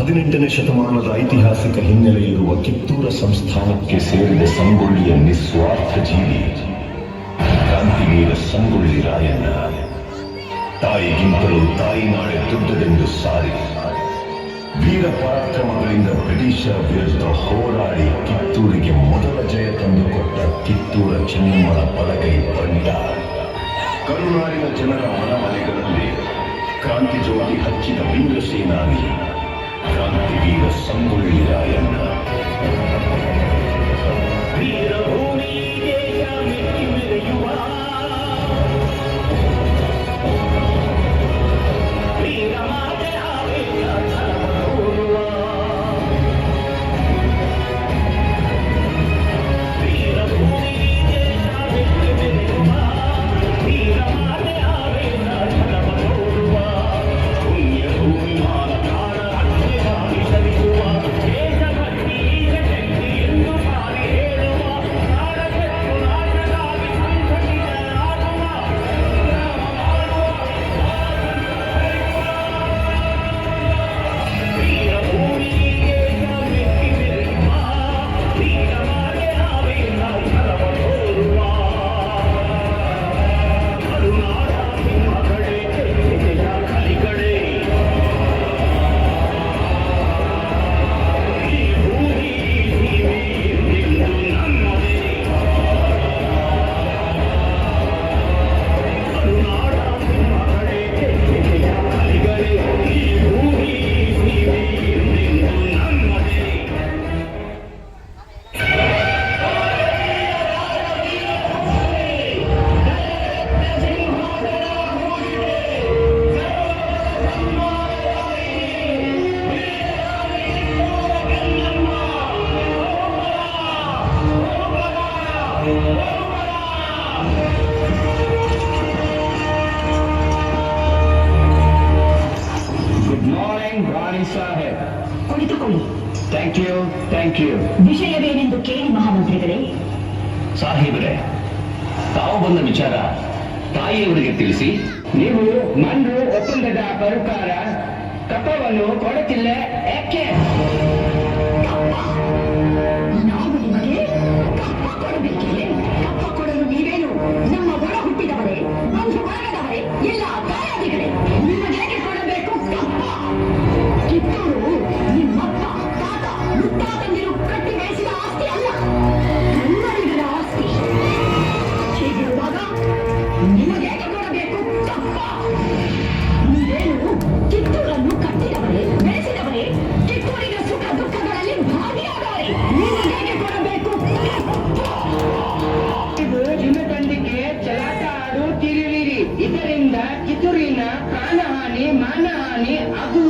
ಹದಿನೆಂಟನೇ ಶತಮಾನದ ಐತಿಹಾಸಿಕ ಹಿನ್ನೆಲೆಯಿರುವ ಕಿತ್ತೂರ ಸಂಸ್ಥಾನಕ್ಕೆ ಸೇರಿದ ಸಂಗೊಳ್ಳಿಯ ನಿಸ್ವಾರ್ಥ ಜೀವಿ ಕಾಂತಿವೀರ ಸಂಗೊಳ್ಳಿ ರಾಯಣ್ಣ. ತಾಯಿಗಿಂತಲೂ ತಾಯಿ ನಾಳೆ ದೊಡ್ಡದೆಂದು ಸಾರಿ. ವೀರ ಪರಾಕ್ರಮಗಳಿಂದ ಬ್ರಿಟಿಷರ ವಿರುದ್ಧ ಹೋರಾಡಿ ಕಿತ್ತೂರಿಗೆ ಮೊದಲ ಜಯ ತಂದುಕೊಟ್ಟ ಕಿತ್ತೂರ ಚೆನ್ನಮ್ಮನ ಬಲಗೈ ಬಂಡ ಕರುನಾಡಿನ ಜನರ ಮನಮನೆಗಳಲ್ಲಿ ಕ್ರಾಂತಿ ಜೋಡಿ ಹಚ್ಚಿದ ವೀರಸೇನಾನಿ ക്രാന്തിവീര സംഗുള്ളിയായ വീരഭൂമി യുവാ. ಸಾಹೇಬರೇ ತಾವು ಬಂದ ವಿಚಾರ ತಾಯಿಯವರಿಗೆ ತಿಳಿಸಿ. ನೀವು ಮಂಡು ಒಪ್ಪಂದದ ಪ್ರಕಾರ ಕಪ್ಪವನ್ನು ಕೊಡುತ್ತಿಲ್ಲ ಯಾಕೆ? ಅದು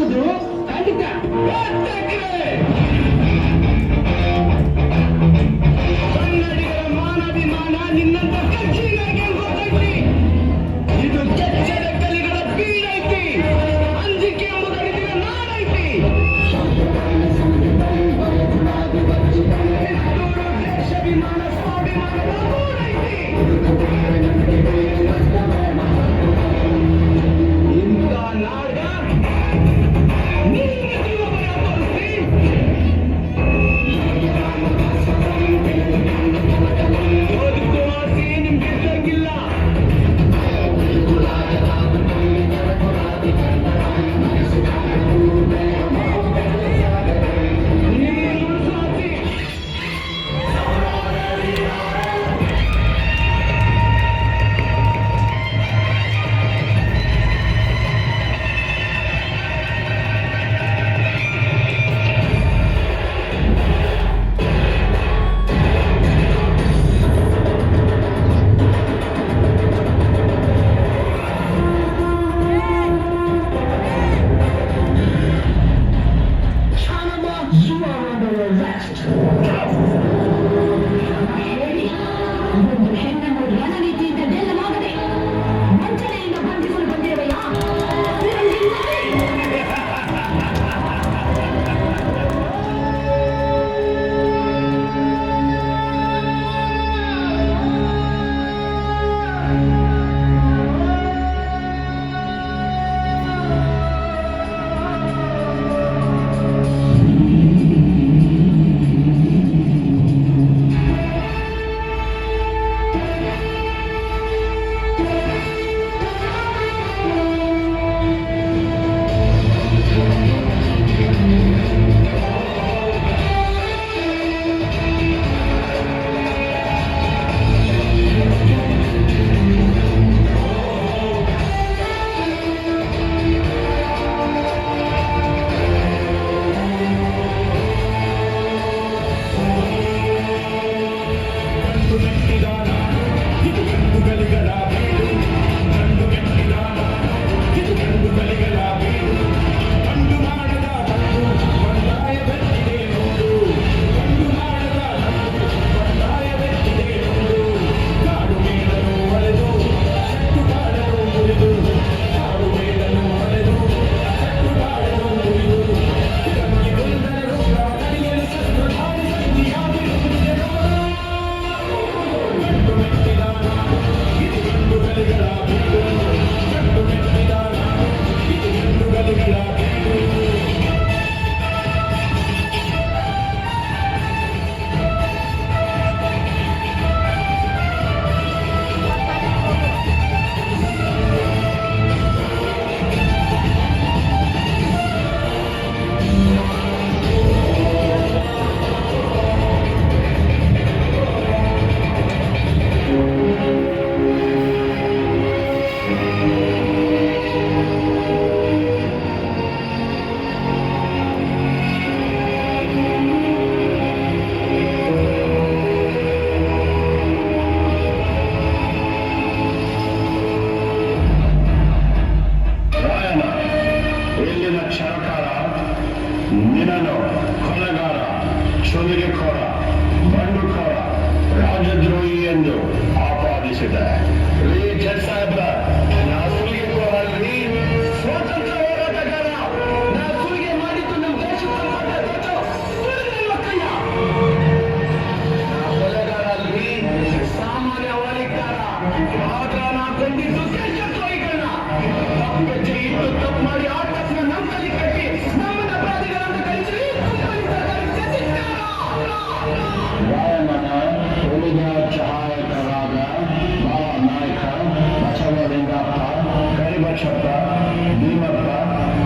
ಭೀಮಪ್ಪ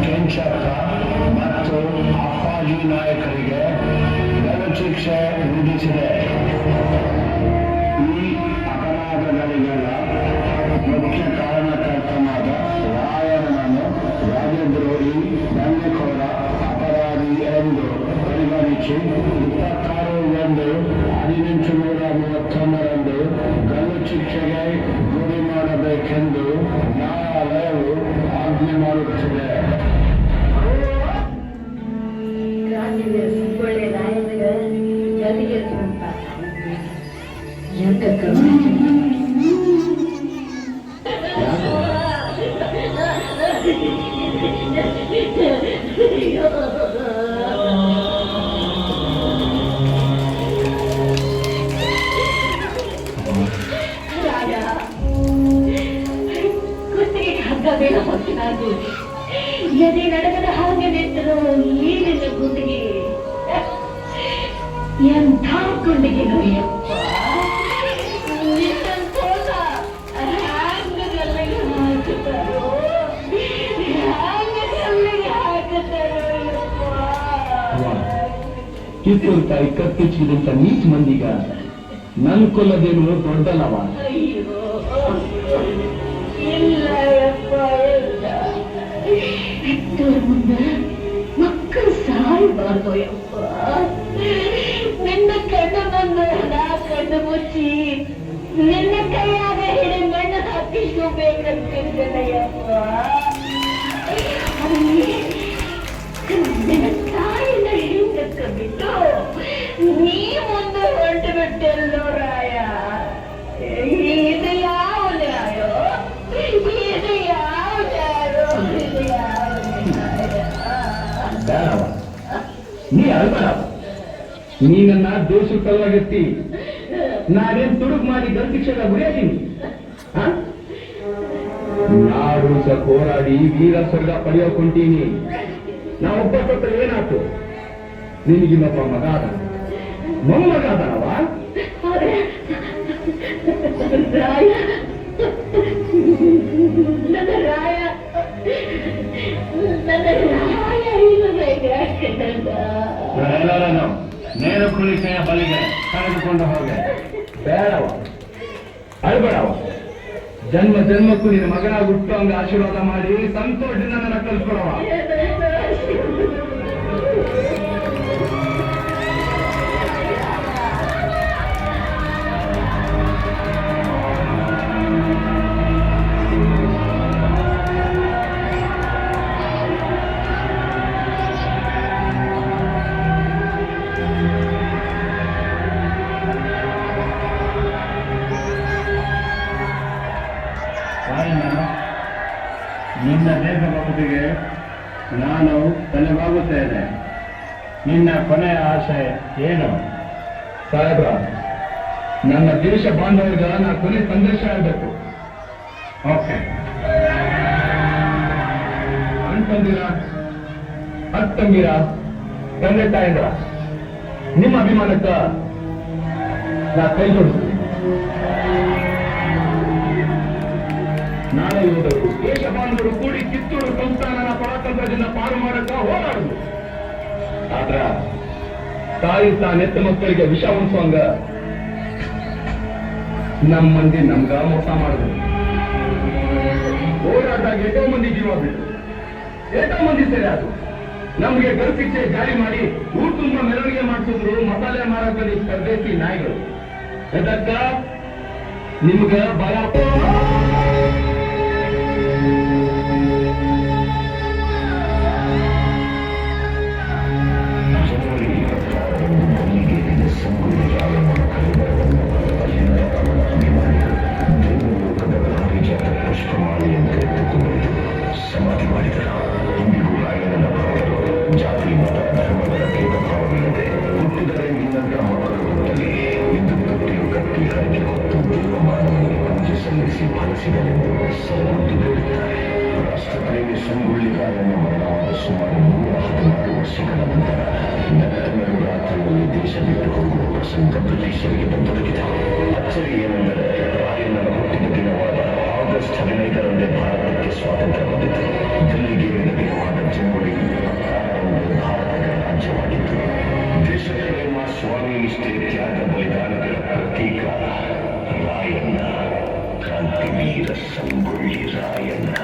ಕೆಂಚಪ್ಪ ಮತ್ತು ಅಪ್ಪಾಜಿ ನಾಯಕರಿಗೆ ಶಿಕ್ಷೆ ವಿಧಿಸಿದೆ. ಈ ಅಪರಾಧಗಳಿಗೆಲ್ಲ ಮುಖ್ಯ ಕಾರಣಕರ್ತನಾದ ರಾಯಣ್ಣನನ್ನು ರಾಜದ್ರೋಹಿ ದಂಗೆಖೋರ ಅಪರಾಧಿ ಎಂದು ಪರಿಗಣಿಸಿ, ಇಪ್ಪತ್ತಾರು ಒಂದು ಹದಿನೆಂಟು ನೂರ ಮೂವತ್ತೊಂದರಂದು ಕಿತ್ತೂರು ತಾಯಿ ಕತ್ತಿಚ್ಚಿದಂತ ನೀಚ್ ಮಂದಿಗ ನನ್ ಕೊಲ್ಲದೇನು ಮುಂದೆ ಮಕ್ಕಳು ಸಾಯಬಾರ್ದು ನಿನ್ನ ಕಣ್ಣು ಬಂದು ನಾ ಕಣ್ಣು ಮುಚ್ಚಿ, ನಿನ್ನ ಕೈಯಾಗ ಹಿಡಿ ಮಣ್ಣು ಹಾಕಿಸ್ಕೋಬೇಕಂತಿದ್ದಲ್ಲ ಬಿಟ್ಟು ನೀ ಮುಂದೆ ಹೊರಟು ಬಿಟ್ಟೆಲ್ಲೋ ರಾಯ? ಇದು ಯಾವ ನ್ಯಾಯ? ಇದು ಯಾವ ನ್ಯಾಯ? ನೀ ಅಳ್ಬೇಡವ ನೀನನ್ನ ದೋಷ ಕಲ್ಲಗತ್ತಿ ನಾನೇನ್ ತುಡುಗ್ ಮಾಡಿ ಗಲ್ ಶಿಕ್ಷೆಗ ಗುರಿಯಾಗಿನಿ ನಾಡು ಹೋರಾಡಿ ವೀರ ಸ್ವರ್ಗ ಪಡೆಯೋಕೊಂಟೀನಿ ನಾ ಒಬ್ಬ ಏನಾಯ್ತು? ನಿನಗಿನ್ನೊಬ್ಬ ಮಗ ಅದ ಮೊಮ್ಮಗ ಅದನವ ರಾಯ ನನ್ನ ರಾಯ ನನ್ನ ನೇರು ಕುಳಿಕೆಯ ಬಲಿಗೆ ಕರೆದುಕೊಂಡು ಹೋಗೆ ಬೇಡವ? ಅಳ್ಬೇಡವ? ಜನ್ಮ ಜನ್ಮಕ್ಕೂ ನಿನ್ನ ಮಗನ ಹುಟ್ಟು ಅಂಗ ಆಶೀರ್ವಾದ ಮಾಡಿ ಸಂತೋಷದಿಂದ ನನ್ನ ಕಲ್ಸ್ಕೊಡವ ನಿನ್ನ ದೇಶಭಕ್ತಿಗೆ ನಾನು ತಲೆಬಾಗುತ್ತೇನೆ ನಿನ್ನ ಕೊನೆಯ ಆಸೆ ಏನು? ಸಾಹೇಬ್ರ, ನನ್ನ ದೇಶ ಬಾಂಧವ್ಯದ ನಾ ಕೊನೆ ಸಂದೇಶ ಆಗಬೇಕು ಓಕೆ. ಅಣ್ತಂದಿರ ಅತ್ತಂಗಿರ? ತಂದೆ ತಾಯಿಂದ ನಿಮ್ಮ ಅಭಿಮಾನಕ್ಕ ನಾ ಕೈ ಜೋಡಿಸ್ತೀನಿ. ನಾಳೆ ಯೋಧರು ದೇಶ ಬಾಂಧವರು ಕೂಡಿ ಕಿತ್ತೂರು ಸಂಸ್ಥಾನನ ಪರಾತಂತ್ರದಿಂದ ಪಾರು ಮಾಡಕ ಹೋರಾಡುದು ಆದ್ರ, ತಾಯಿ ತಾನೆತ್ತ ಮಕ್ಕಳಿಗೆ ವಿಷ ಉಣಿಸುವಂಗ ನಮ್ಮ ಮಂದಿ ನಮ್ಗ ಮೋಸ ಮಾಡಿದ್ರು ಹೋರಾಟಾಗ ಎಷ್ಟೋ ಮಂದಿ ಜೀವ ಬಿಟ್ಟು ಎಷ್ಟೋ ಮಂದಿ ಸರಿ ಅದು. ನಮ್ಗೆ ಗರ್ಭಿಕ್ಷೆ ಜಾರಿ ಮಾಡಿ ಊರ್ ತುಂಬ ಮೆರವಣಿಗೆ ಮಾಡಿಸಿದ್ರು, ಮಸಾಲೆ ಮಾರಾಟದಲ್ಲಿ ತರಬೇತಿ ನಾಯಿಗಳು. ಇದಕ್ಕ ನಿಮ್ಗ ಭಯ. 싶은 마음인 그 누구는 사마디 말이더라 인비고 라이언은 아파도 자꾸이 마다 날마다 계획하고 있는데 우리들의 민간 까먹고 있더니 인도도 뛰어가 뛰어가지고 또 누가 많은 문제성에서 발생하는 성공들을 했다 라스타타임의 성굴리 라이언은 말하고 수많은 무화하던 말을 생각합니다 나타나는 라타임의 대상이 들어오고 가슴과 불리성이 번들기다 갑자기 예는 나라 라이언은 호텔에 뛰어와다 ಆಗಸ್ಟ್ ಹದಿನೈದರಂದೇ ಭಾರತಕ್ಕೆ ಸ್ವಾತಂತ್ರ್ಯ ಬಂದಿತು ದಿಲ್ಲಿಗೆ ವಿಧವಿಧವಾದ ಜನಗಳಿಗೆ ಒಂದು ಭಾರತದ ರಾಜ್ಯವಾಗಿತ್ತು ದೇಶ ಪ್ರೇಮ ಸ್ವಾಮಿ ನಿಷ್ಠೆ ತ್ಯಾಗ ಬಲಿದಾನಗಳ ಪ್ರತೀಕ ರಾಯಣ್ಣ ಕ್ರಾಂತಿವೀರ ಸಂಗೊಳ್ಳಿ ರಾಯಣ್ಣ